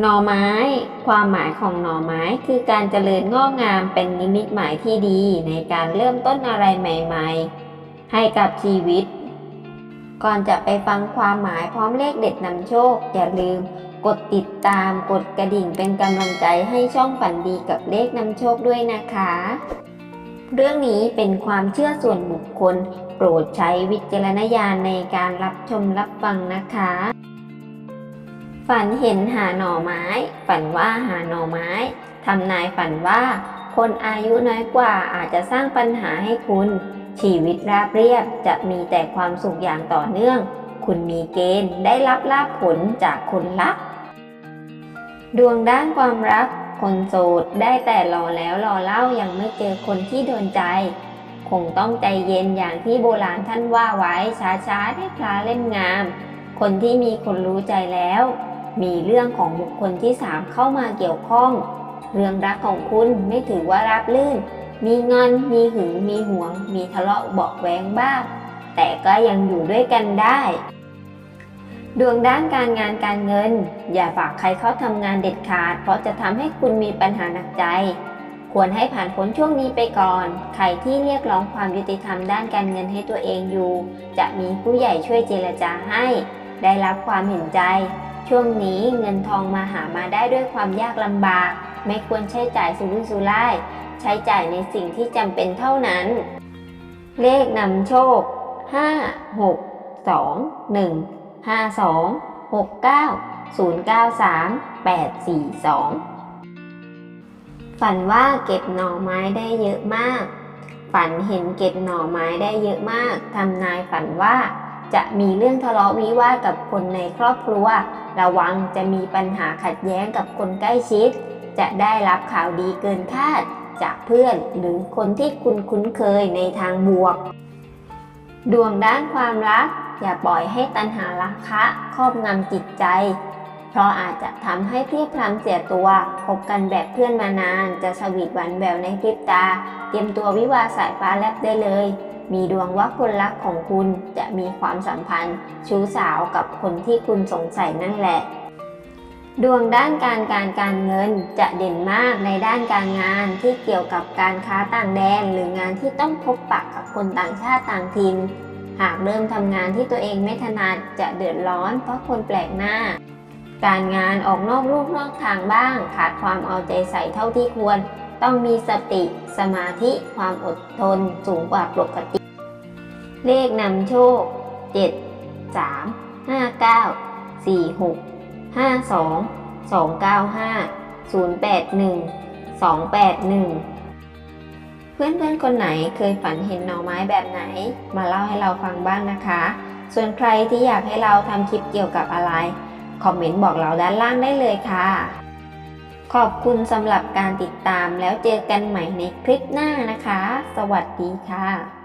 หน่อไม้ ความหมายของหน่อไม้คือการเจริญงอกงามเป็นนิมิตหมายที่ดีในการเริ่มต้นอะไรใหม่ๆ ให้กับชีวิต ก่อนจะไปฟังความหมายพร้อมเลขเด็ดนำโชค อย่าลืมกดติดตามกดกระดิ่งเป็นกำลังใจให้ช่องฝันดีกับเลขนำโชคด้วยนะคะ เรื่องนี้เป็นความเชื่อส่วนบุคคล โปรดใช้วิจารณญาณในการรับชมรับฟังนะคะ ฝันเห็นหาหน่อไม้ ฝันว่าหาหน่อไม้ ทำนายฝันว่า คนอายุน้อยกว่าอาจจะสร้างปัญหาให้คุณ ชีวิตราบเรียบจะมีแต่ความสุขอย่างต่อเนื่อง คุณมีเกณฑ์ได้รับลาภผลจากคนรัก ดวงด้านความรัก คนโสดได้แต่รอแล้วรอเล่ายังไม่เจอคนที่โดนใจ คงต้องใจเย็นอย่างที่โบราณท่านว่าไว้ช้าๆได้พลาเล่มงาม คนที่มีคนรู้ใจแล้ว มีเรื่องของบุคคลที่สามเข้ามาเกี่ยวข้อง เรื่องรักของคุณไม่ถือว่ารับลื่น มีงอนมีหึง มีหวง มีทะเลาะเบาะแวงบ้าง แต่ก็ยังอยู่ด้วยกันได้ ดวงด้านการงานการเงิน อย่าฝากใครเข้าทำงานเด็ดขาด เพราะจะทำให้คุณมีปัญหาหนักใจ ควรให้ผ่านพ้นช่วงนี้ไปก่อน ใครที่เรียกร้องความยุติธรรมด้านการเงินให้ตัวเองอยู่ จะมีผู้ใหญ่ช่วยเจรจาให้ ได้รับความเห็นใจ ช่วงนี้เงินทองมาหามาได้ด้วยความยากลำบาก ไม่ควรใช้จ่ายสุรุ่ยสุร่าย ใช้จ่ายในสิ่งที่จำเป็นเท่านั้น เลขนำโชค 5 6 2 1 5 2 6 9 0 9 3 8 4 2 ฝันว่าเก็บหน่อไม้ได้เยอะมาก ฝันเห็นเก็บหน่อไม้ได้เยอะมาก ทำนายฝันว่า จะมีเรื่องทะเลาะวิวาทกับคนในครอบครัว ระวังจะมีปัญหาขัดแย้งกับคนใกล้ชิด จะได้รับข่าวดีเกินคาด จากเพื่อนหรือคนที่คุณคุ้นเคยในทางบวก ดวงด้านความรัก อย่าปล่อยให้ตัณหาราคะครอบงำจิตใจ เพราะอาจจะทำให้เพลียพลัมเสียตัวคบกันแบบเพื่อนมานาน จะสวีทหวานแววในพริบตา เตรียมตัววิวาสายฟ้าแลบได้เลย มีดวงว่าคนรักของคุณจะมีความสัมพันธ์ ชู้สาวกับคนที่คุณสงสัยนั่นแหละ ดวงด้านการการการเงินจะเด่นมากในด้านการงานที่เกี่ยวกับการค้าต่างแดน หรืองานที่ต้องพบปะกับคนต่างชาติต่างถิ่นหากเริ่มทำงานที่ตัวเองไม่ถนัดจะเดือดร้อนเพราะคนแปลกหน้า การงานออกนอกลูกนอกทางบ้าง ขาดความเอาใจใส่เท่าที่ควร ต้องมีสติ สมาธิ ความอดทนสูงกว่าปกติ เลขนำโชค 7 3 5 9 4 6 5 2 2 9 5 0 8 1 2 8 1 เพื่อนๆคนไหนเคยฝันเห็นหน่อไม้แบบไหน มาเล่าให้เราฟังบ้างนะคะ ส่วนใครที่อยากให้เราทำคลิปเกี่ยวกับอะไร คอมเมนต์บอกเราด้านล่างได้เลยค่ะ ขอบคุณสำหรับการติดตามแล้วเจอกันใหม่ในคลิปหน้านะคะ สวัสดีค่ะ